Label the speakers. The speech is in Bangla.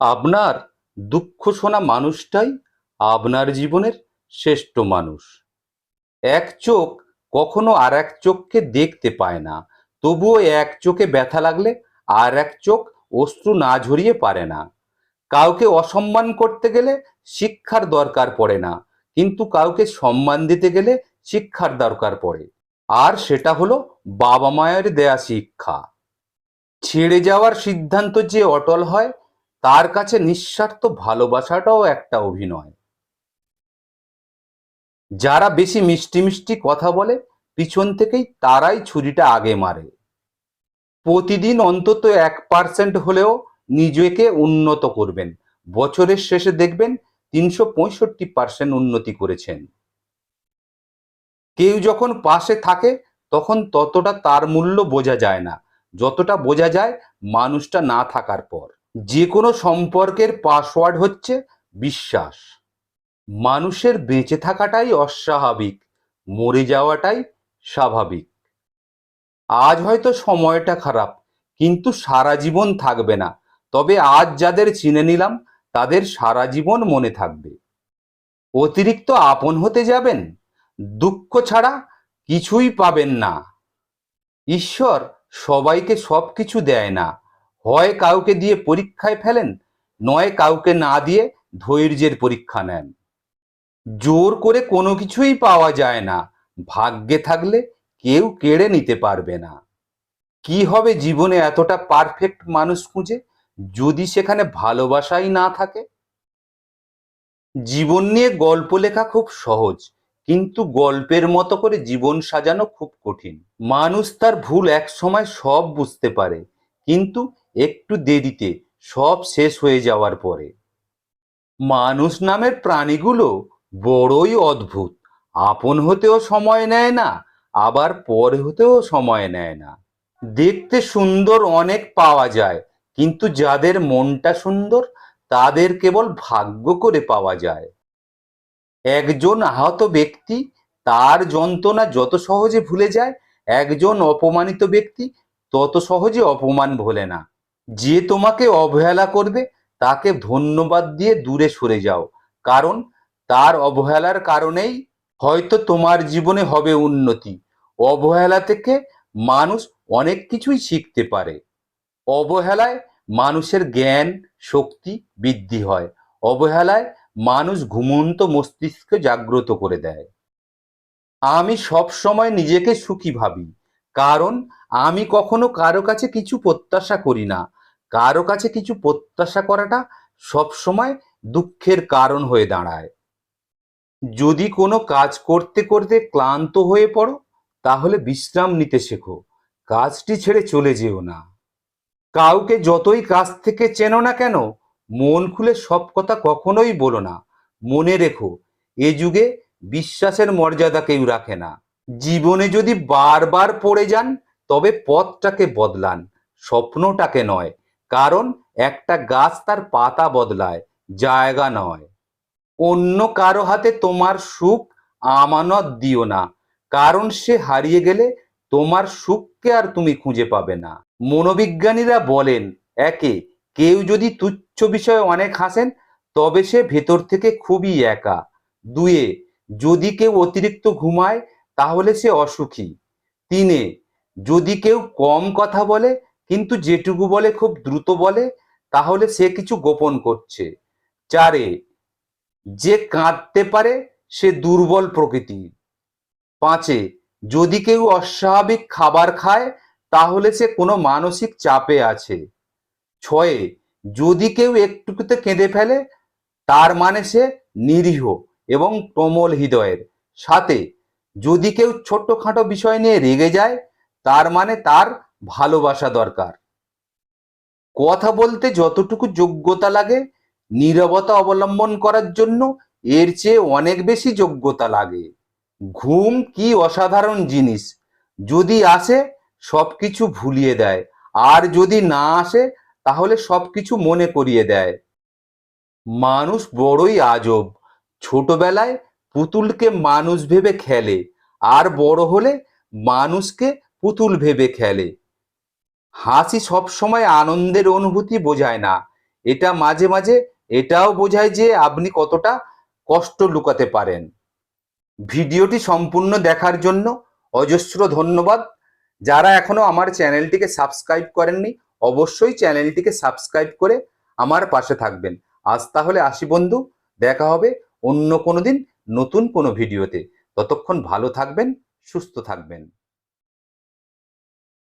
Speaker 1: আপনার দুঃখ শোনা মানুষটাই আপনার জীবনের শ্রেষ্ঠ মানুষ। এক চোখ কখনো আর এক চোখকে দেখতে পায় না, তবুও এক চোখে ব্যথা লাগলে আর এক চোখ অশ্রু না ঝরিয়ে পারে না। কাউকে অসম্মান করতে গেলে শিক্ষার দরকার পড়ে না, কিন্তু কাউকে সম্মান দিতে গেলে শিক্ষার দরকার পড়ে। আর সেটা হলো বাবা মায়ের দেয়া শিক্ষা। ছেড়ে যাওয়ার সিদ্ধান্ত যে অটল হয় তার কাছে নিঃস্বার্থ ভালোবাসাটাও একটা অভিনয়। যারা বেশি মিষ্টি মিষ্টি কথা বলে, পিছন থেকেই তারাই ছুরিটা আগে মারে। প্রতিদিন অন্তত এক পার্সেন্ট হলেও নিজেকে উন্নত করবেন। বছরের শেষে দেখবেন তিনশো পঁয়ষট্টি পার্সেন্ট উন্নতি করেছেন। কেউ যখন পাশে থাকে, তখন ততটা তার মূল্য বোঝা যায় না। যতটা বোঝা যায়, মানুষটা না থাকার পর। যে কোনো সম্পর্কের পাসওয়ার্ড হচ্ছে বিশ্বাস। মানুষের বেঁচে থাকাটাই অস্বাভাবিক, মরে যাওয়াটাই স্বাভাবিক। আজ হয়তো সময়টা খারাপ, কিন্তু সারা জীবন থাকবে না। তবে আজ যাদের চিনে নিলাম, তাদের সারা জীবন মনে থাকবে। অতিরিক্ত আপন হতে যাবেন, দুঃখ ছাড়া কিছুই পাবেন না। ঈশ্বর সবাইকে সব কিছু দেয় না। হয় কাউকে দিয়ে পরীক্ষায় ফেলেন, নয় কাউকে না দিয়ে ধৈর্যের পরীক্ষা নেন। জোর করে কোনো কিছুই পাওয়া যায় না, ভাগ্যে থাকলে কেউ কেড়ে নিতে পারবে না। কি হবে জীবনে এতটা পারফেক্ট মানুষ খুঁজে, যদি সেখানে ভালোবাসাই না থাকে? জীবন নিয়ে গল্প লেখা খুব সহজ, কিন্তু গল্পের মতো করে জীবন সাজানো খুব কঠিন। মানুষ তার ভুল এক সময় সব বুঝতে পারে, কিন্তু একটু দেরিতে সব শেষ হয়ে যাওয়ার পরে। মানুষ নামের প্রাণীগুলো বড়ই অদ্ভুত। আপন হতেও সময় নেয় না, আবার পর হতেও সময় নেয় না। দেখতে সুন্দর অনেক পাওয়া যায়, কিন্তু যাদের মনটা সুন্দর, তাদের কেবল ভাগ্য করে পাওয়া যায়। একজন আহত ব্যক্তি, তার যন্ত্রণা যত সহজে ভুলে যায়, একজন অপমানিত ব্যক্তি, তত সহজে অপমান ভোলে না। যে তোমাকে অবহেলা করবে, তাকে ধন্যবাদ দিয়ে দূরে সরে যাও। কারণ তার অবহেলার কারণেই হয়তো তোমার জীবনে হবে উন্নতি। অবহেলা থেকে মানুষ অনেক কিছুই শিখতে পারে। অবহেলায় মানুষের জ্ঞান, শক্তি বৃদ্ধি হয়। অবহেলায় মানুষ ঘুমন্ত মস্তিষ্ক জাগ্রত করে দেয়। আমি সব সময় নিজেকে সুখী ভাবি। কারণ আমি কখনো কারও কাছে কিছু প্রত্যাশা করি না। কারও কাছে কিছু প্রত্যাশা করাটা সব সময় দুঃখের কারণ হয়ে দাঁড়ায়। যদি কোনো কাজ করতে করতে ক্লান্ত হয়ে পড়ো, তাহলে বিশ্রাম নিতে শেখো। কাজটি ছেড়ে চলে যেও না। কাউকে যতই কাজ থেকে চেনো না কেন, মন খুলে সব কথা কখনোই বলো না। মনে রেখো, এ যুগে বিশ্বাসের মর্যাদা কেউ রাখে না। জীবনে যদি বারবার পড়ে যান, তবে পথটাকে বদলান, স্বপ্নটাকে নয়। কারণ একটা গাছ তার পাতা বদলায়, জায়গা নয়। অন্য কারও হাতে তোমার সুখ আমানত দিও না, কারণ সে হারিয়ে গেলে তোমার সুখকে আর তুমি খুঁজে পাবে না। মনোবিজ্ঞানীরা বলেন, একে, কেউ যদি তুচ্ছ বিষয়ে অনেক হাসেন, তবে সে ভেতর থেকে খুবই একা। দুয়ে, যদি কেউ অতিরিক্ত ঘুমায়, তাহলে সে অসুখী। তিনে, যদি কেউ কম কথা বলে কিন্তু যেটুকু বলে খুব দ্রুত বলে, তাহলে সে কিছু গোপন করছে। চারে, যে কাঁদতে পারে, সে দুর্বল প্রকৃতি পাঁচে, যদি কেউ অস্বাভাবিক খাবার খায়, তাহলে সে কোনো মানসিক চাপে আছে। ছয়ে, যদি কেউ একটুকুতে কেঁদে ফেলে, তার মানে সে নিরীহ এবং কোমল হৃদয়ের। সাথে যদি কেউ ছোট্টখাটো বিষয় নিয়ে রেগে যায়, তার মানে তার ভালোবাসা দরকার। কথা বলতে যতটুকু যোগ্যতা লাগে, নীরবতা অবলম্বন করার জন্য এর চেয়ে অনেক বেশি যোগ্যতা লাগে। ঘুম কি অসাধারণ জিনিস। যদি আসে সব কিছু ভুলিয়ে দেয়। আর যদি না আসে, তাহলে সব কিছু মনে করিয়ে দেয়। মানুষ বড়ই আজব। ছোটবেলায় পুতুলকে মানুষ ভেবে খেলে। আর বড় হলে মানুষকে পুতুল ভেবে খেলে। হাসি সবসময় আনন্দের অনুভূতি বোঝায় না। এটা মাঝে মাঝে এটাও বোঝায় যে আপনি কতটা কষ্ট লুকাতে পারেন। ভিডিওটি সম্পূর্ণ দেখার জন্য অজস্র ধন্যবাদ। যারা এখনও আমার চ্যানেলটিকে সাবস্ক্রাইব করেননি, অবশ্যই চ্যানেলটিকে সাবস্ক্রাইব করে আমার পাশে থাকবেন। আজ তাহলে আসি বন্ধু, দেখা হবে অন্য কোনো দিন নতুন কোনো ভিডিওতে। ততক্ষণ ভালো থাকবেন, সুস্থ থাকবেন।